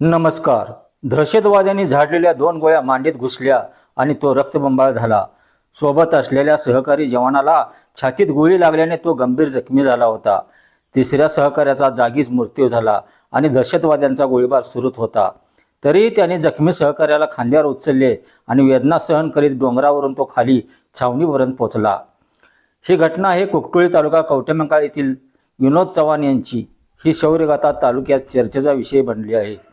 नमस्कार. दहशतवाद्यांनी झाडलेल्या दोन गोळ्या मांडीत घुसल्या आणि तो रक्तबंबाळ झाला. सोबत असलेल्या सहकारी जवानाला छातीत गोळी लागल्याने तो गंभीर जखमी झाला होता. तिसऱ्या सहकार्याचा जागीच मृत्यू झाला आणि दहशतवाद्यांचा गोळीबार सुरूच होता. तरीही त्याने जखमी सहकार्याला खांद्यावर उचलले आणि वेदना सहन करीत डोंगरावरून तो खाली छावणीपर्यंत पोचला ही घटना हे कुकटोळी तालुका कवटेमंकाळ येथील विनोद चव्हाण यांची. ही शौर्यगाथा तालुक्यात चर्चेचा विषय बनली आहे.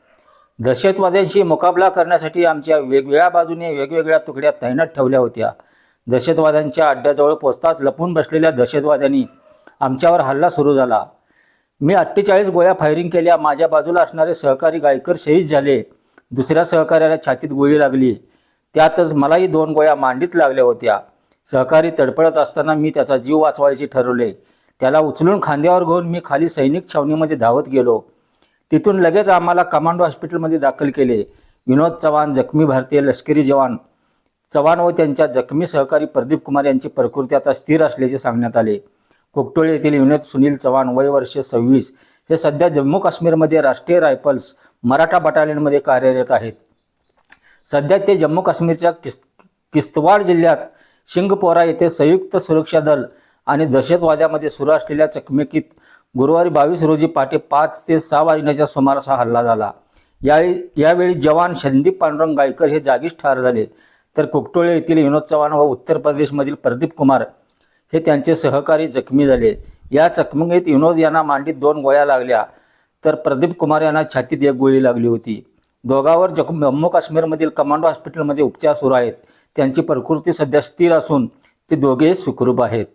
दहशतवाद्यांशी मुकाबला करण्यासाठी आमच्या वेगवेगळ्या बाजूने वेगवेगळ्या तुकड्या तैनात ठेवल्या होत्या. दहशतवाद्यांच्या अड्ड्याजवळ पोचतात लपून बसलेल्या दहशतवाद्यांनी आमच्यावर हल्ला सुरू झाला. मी अठ्ठेचाळीस गोळ्या फायरिंग केल्या. माझ्या बाजूला असणारे सहकारी गायकर शहीद झाले. दुसऱ्या सहकार्याला छातीत गोळी लागली. त्यातच मलाही दोन गोळ्या मांडीत लागल्या होत्या. सहकारी तडफडत असताना मी त्याचा जीव वाचवायचे ठरवले. त्याला उचलून खांद्यावर घेऊन मी खाली सैनिक छावणीमध्ये धावत गेलो. तिथून लगेच आम्हाला कमांडो हॉस्पिटलमध्ये दाखल केले. विनोद चव्हाण जखमी भारतीय लष्करी जवान. चव्हाण व त्यांच्या जखमी सहकारी प्रदीप कुमार यांची प्रकृती आता स्थिर असल्याचे सांगण्यात आले. कोकटोळी येथील विनोद सुनील चव्हाण वय वर्ष सव्वीस. हे सध्या जम्मू काश्मीरमध्ये राष्ट्रीय रायफल्स मराठा बटालियनमध्ये कार्यरत आहेत. सध्या ते जम्मू काश्मीरच्या किस्त किस्तवाड जिल्ह्यात शिंगपोरा येथे संयुक्त सुरक्षा दल आणि दहशतवाद्यामध्ये सुरू असलेल्या चकमकीत गुरुवारी बावीस रोजी पहाटे पाच ते सहा वाजण्याच्या सुमारास हा हल्ला झाला. यावेळी यावेळी जवान संदीप पांडुरंग गायकर हे जागीच ठार झाले. तर कुकटोळे येथील विनोद चव्हाण व उत्तर प्रदेशमधील प्रदीप कुमार हे त्यांचे सहकारी जखमी झाले. या चकमकीत विनोद यांना मांडीत दोन गोळ्या लागल्या. तर प्रदीप कुमार यांना छातीत एक गोळी लागली होती. दोघांवर जखम जम्मू काश्मीरमधील कमांडो हॉस्पिटलमध्ये उपचार सुरू आहेत. त्यांची प्रकृती सध्या स्थिर असून ते दोघेही सुखरूप आहेत.